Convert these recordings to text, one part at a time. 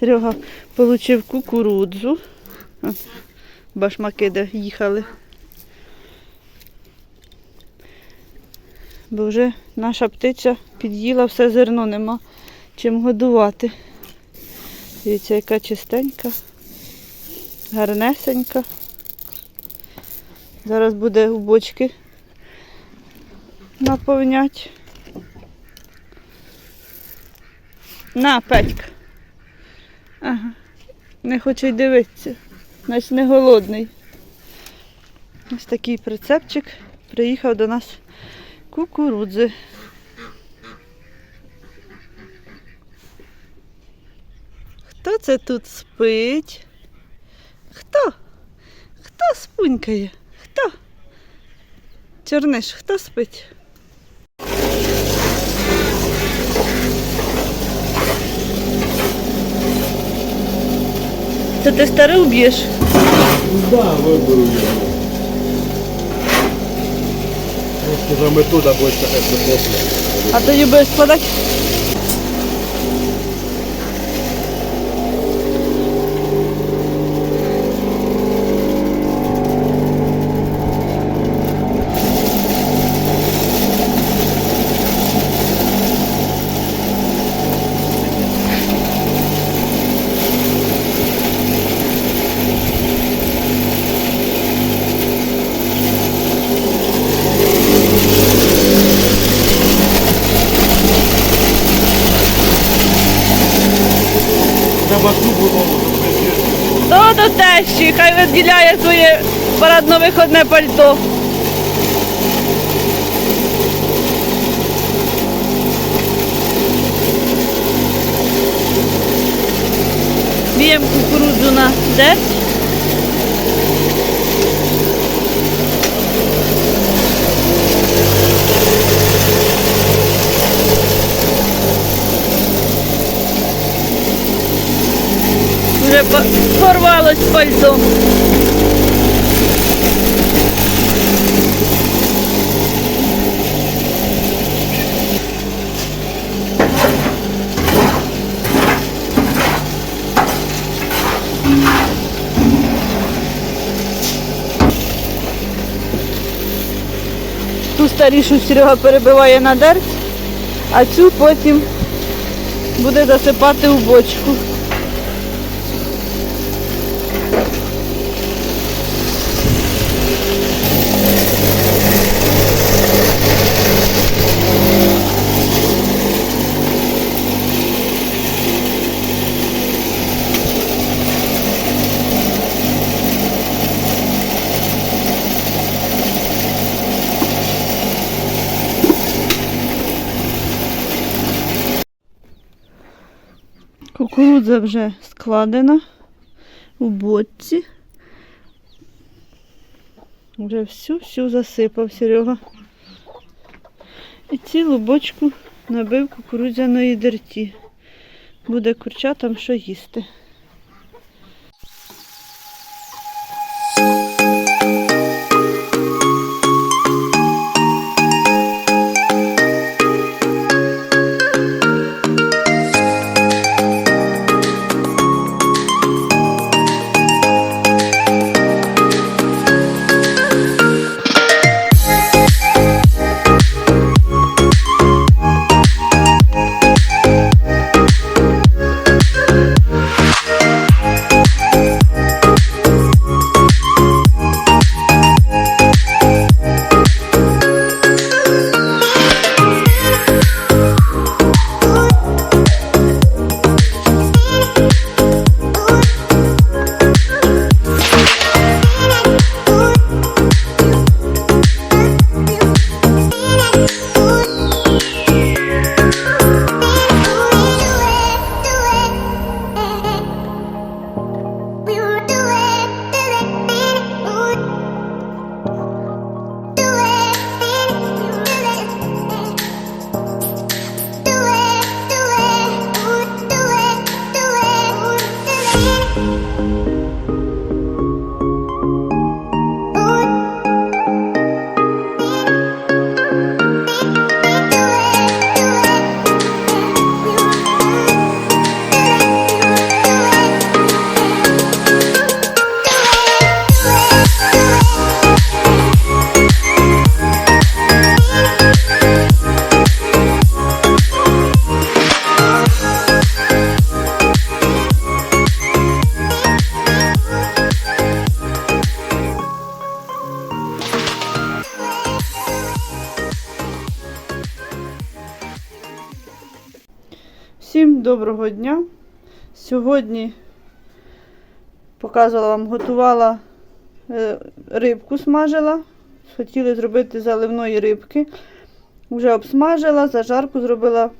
Серега отримав кукурудзу. Башмаки де їхали. Бо вже наша птиця під'їла все зерно, нема чим годувати. Дивіться, яка чистенька, гарнесенька. Зараз буде у бочки наповнять. На, Петька. Ага. Не хоче й дивитися. Значить не голодний. Ось такий прицепчик приїхав до нас кукурудзи. Хто це тут спить? Хто? Хто спунькає? Хто? Чорниш, хто спить? Це ти старий уб'єш? Да, вибив його. Просто за метода больше прихопне. А тоді будеш складати? То до тещі, хай відділяє своє парадно-виходне пальто. Б'ємо кукурудзу на десь. Порвалось пальто. Ту старішу Серега перебиває на дерць, а цю потім буде засипати у бочку. Кукурудза вже складена у боці. Вже всю-всю засипав Серега. І цілу бочку набив кукурудзяної дерті. Буде курчатам що їсти. Доброго дня. Сьогодні показувала вам, готувала е, рибку, смажила. Хотіли зробити заливної рибки. Вже обсмажила, зажарку зробила,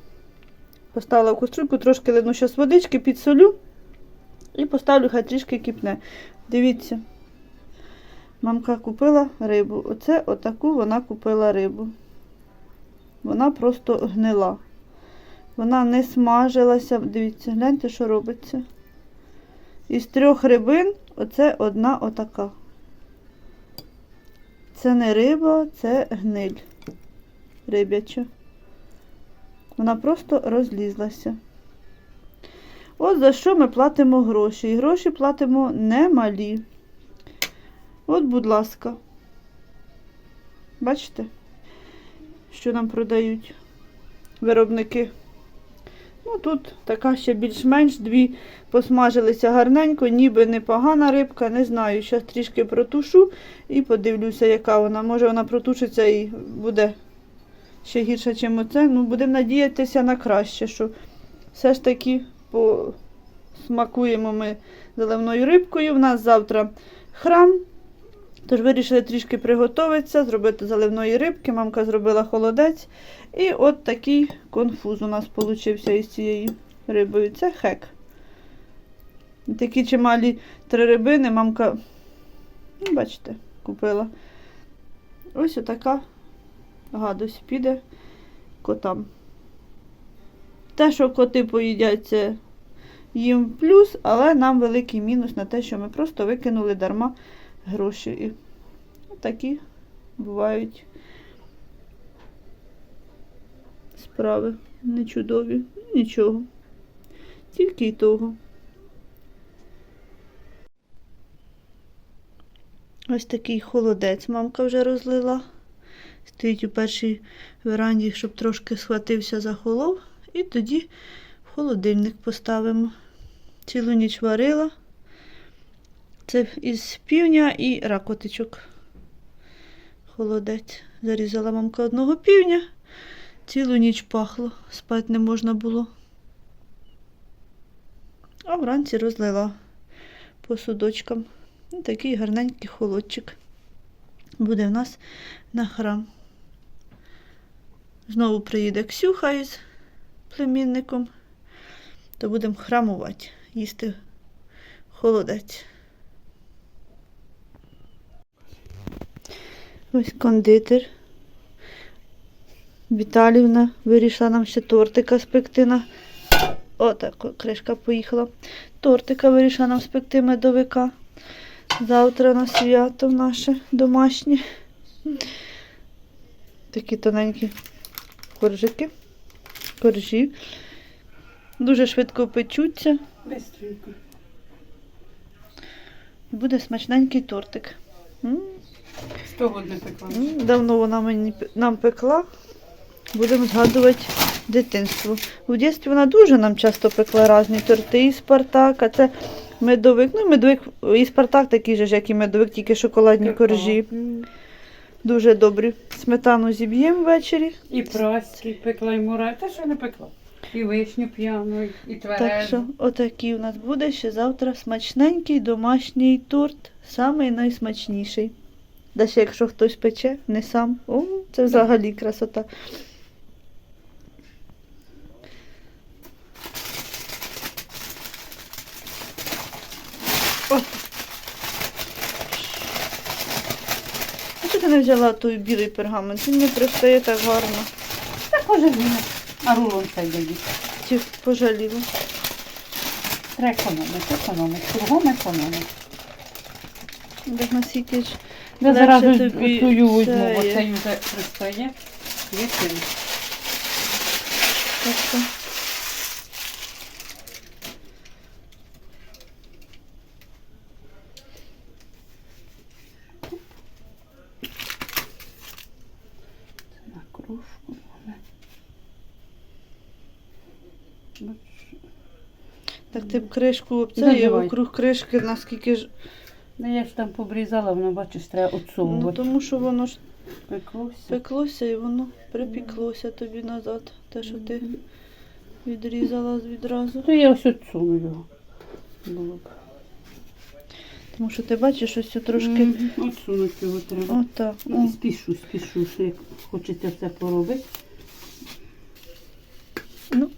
поставила в кастрюльку, трошки лину зараз водички, підсолю і поставлю, хай трішки кипне. Дивіться, мамка купила рибу. Оце отаку вона купила рибу. Вона просто гнила. Вона не смажилася. Дивіться, гляньте, що робиться. Із трьох рибин оце одна отака. Це не риба, це гниль рибяча. Вона просто розлізлася. От за що ми платимо гроші. І гроші платимо немалі. От, будь ласка. Бачите, що нам продають виробники. Ну, тут така ще більш-менш дві посмажилися гарненько, ніби непогана рибка. Не знаю. Зараз трішки протушу і подивлюся, яка вона. Може вона протушиться і буде ще гірше, ніж оце. Ну, будемо надіятися на краще, що все ж таки посмакуємо ми заливною рибкою. У нас завтра храм. Тож вирішили трішки приготуватися, зробити заливної рибки. Мамка зробила холодець. І от такий конфуз у нас получився із цією рибою. Це хек. Такі чималі три рибини мамка, ну, бачите, купила. Ось отака гадость піде котам. Те, що коти поїдять, це їм плюс, але нам великий мінус на те, що ми просто викинули дарма гроші. І такі бувають справи нечудові. Нічого. Тільки й того. Ось такий холодець мамка вже розлила. Стоїть у першій веранді, щоб трошки схватився за холов. І тоді в холодильник поставимо. Цілу ніч варила. Це із півня і ракотичок. Холодець. Зарізала мамка одного півня. Цілу ніч пахло, спати не можна було. А вранці розлила по судочкам. І такий гарненький холодчик буде в нас на храм. Знову приїде Ксюха із племінником, то будемо храмувати, їсти холодець. Ось кондитер. Віталівна вирішила нам ще тортика спекти на. О, так, кришка поїхала. Тортика вирішила нам спекти медовика. Завтра на свято наше домашнє. Такі тоненькі коржики. Коржі. Дуже швидко печуться. Бистренько. Буде смачненький тортик. Сто год не пекла. Давно вона мені нам пекла. Будемо згадувати дитинство. У дитинстві вона дуже нам часто пекла різні торти із Спартак, а це медовик. Ну, медовик і Спартак такий же, ж, як і медовик, тільки шоколадні коржі. Дуже добрі. Сметану зіб'ємо ввечері. І праски пекла, і мура. Та що не пекла? І вишню п'яну, і- і Так що отакий у нас буде ще завтра смачненький домашній торт, самий найсмачніший. Да ще якщо хтось пече, не сам. О, це взагалі красота. О. А чого ти не взяла той білий пергамент? Він не пристає так гарно. Так може він. А рулон цей дадіть. Ті пожаліла. Треба економити, економити. Кругом економити. Так наскільки ж Я Легше зараз тобі тую візьму, це є. оцей вже пристає. Викину. так що. Так ти б кришку об це і давай. вокруг кришки, наскільки ж. Ну я ж там побрізала, воно бачиш, треба Ну тому що воно ж Пеклося. пеклося і воно припіклося тобі назад. Те, що ти відрізала відразу. То я ось отсуну його. Було б. Тому що ти бачиш, ось тут трошки. Мгм, Отсунути його треба. Отак. О. Ну, Спішу, спішу, що як хочеться все поробити. Ну,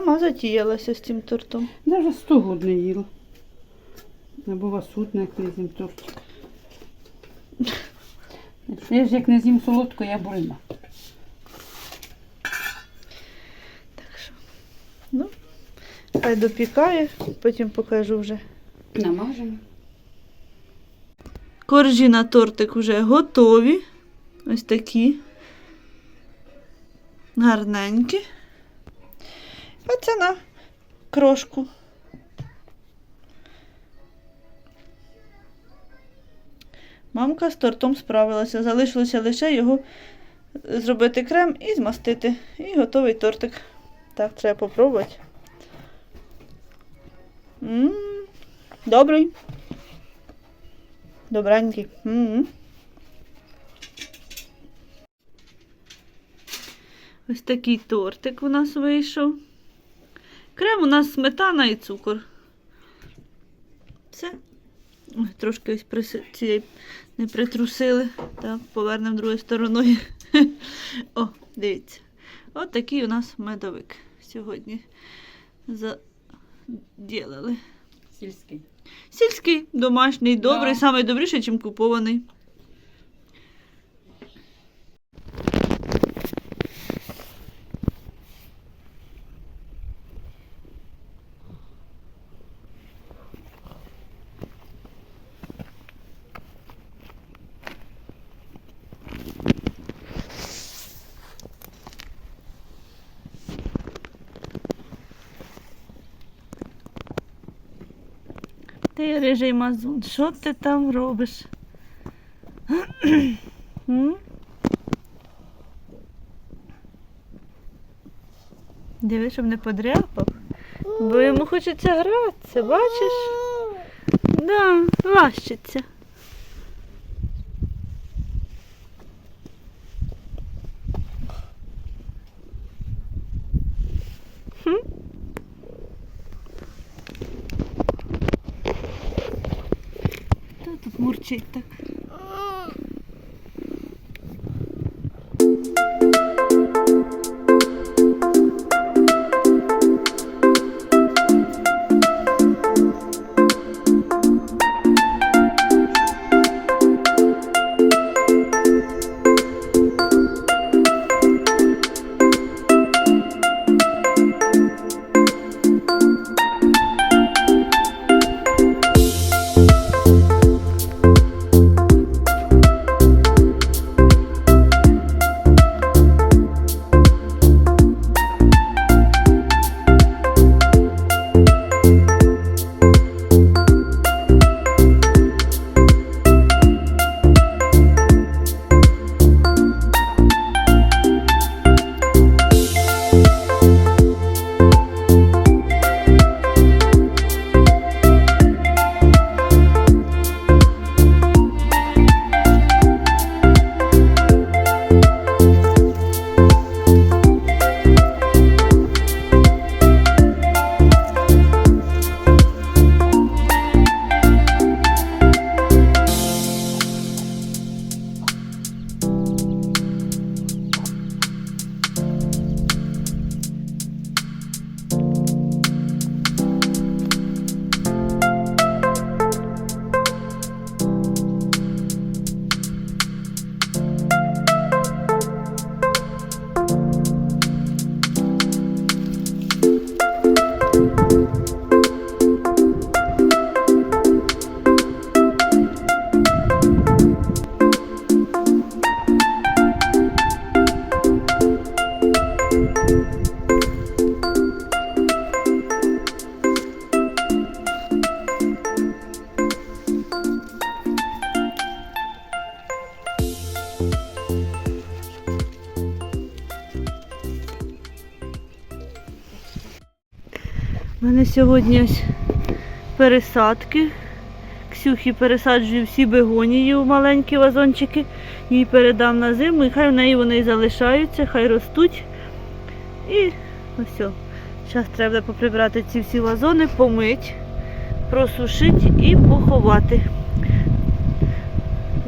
сама затіялася з цим тортом. Навіть сто год не їла. Не була сутна, як не з'їм тортик. Я ж як не з'їм солодко, я больна. Так що. Ну, хай допікає, потім покажу вже. Намажемо. Коржі на тортик вже готові. Ось такі. Гарненькі. А це на крошку. Мамка з тортом справилася. Залишилося лише його зробити крем і змастити. І готовий тортик. Так, треба попробувати. м добрий. Добренький. м Ось такий тортик у нас вийшов. Крем у нас сметана і цукор. Все. Ой, трошки ось приси... цієї не притрусили. Так, повернемо другою стороною. О, дивіться. От такий у нас медовик сьогодні заділили. Сільський. Сільський, домашній, добрий, Да. самий добріший, чим купований. Ти рижий мазун, що ти там робиш? Диви, щоб не подряпав. Бо йому хочеться гратися, бачиш? Да, лащиться. Тут мурчить так? Сьогодні ось пересадки. Ксюхі пересаджую всі бегонії у маленькі вазончики. Їй передам на зиму, і хай в неї вони залишаються, хай ростуть. І о. Зараз треба буде поприбирати ці всі вазони, помить, просушити і поховати.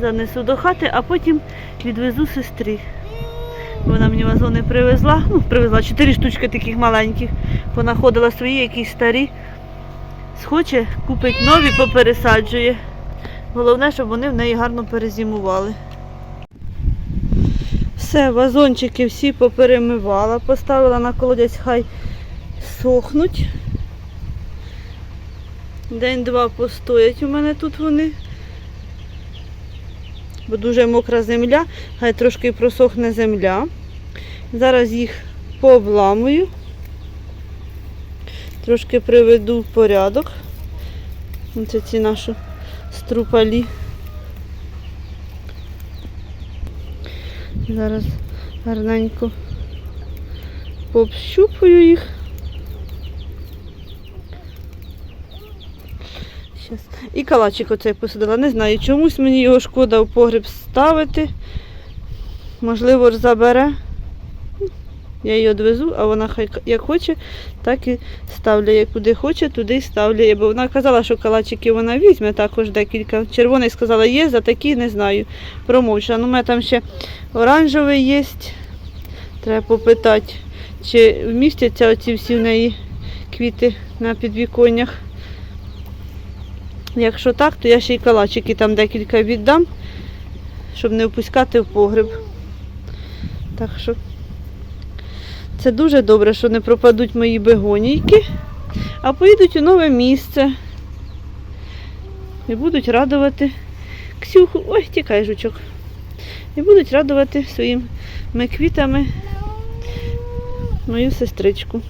Занесу до хати, а потім відвезу сестрі. Вона мені вазони привезла, ну, привезла чотири штучки таких маленьких. Вона ходила свої, якісь старі. Схоче, купить нові, попересаджує. Головне, щоб вони в неї гарно перезимували. Все, вазончики всі поперемивала, поставила на колодязь, хай сохнуть. День-два постоять у мене тут вони. Бо дуже мокра земля, хай трошки просохне земля. Зараз їх пообламую. Трошки приведу в порядок. Оце ці наші струпалі. Зараз гарненько пообщупую їх. Щас. І калачик оцей посадила. Не знаю, чомусь мені його шкода в погріб ставити. Можливо, забере. Я її відвезу, а вона хай як хоче, так і ставляє. Куди хоче, туди й ставляє. Бо вона казала, що калачики вона візьме також декілька. Червоний сказала, є, за такі не знаю. Промовча. Ну, у мене там ще оранжевий є. Треба попитати, чи вмістяться оці всі в неї квіти на підвіконнях. Якщо так, то я ще й калачики там декілька віддам, щоб не впускати в погреб. Так що це дуже добре, що не пропадуть мої бегонійки, а поїдуть у нове місце. І будуть радувати Ксюху. Ой, тікай, жучок. І будуть радувати своїми квітами мою сестричку.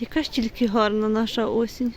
Яка ж тільки гарна наша осінь.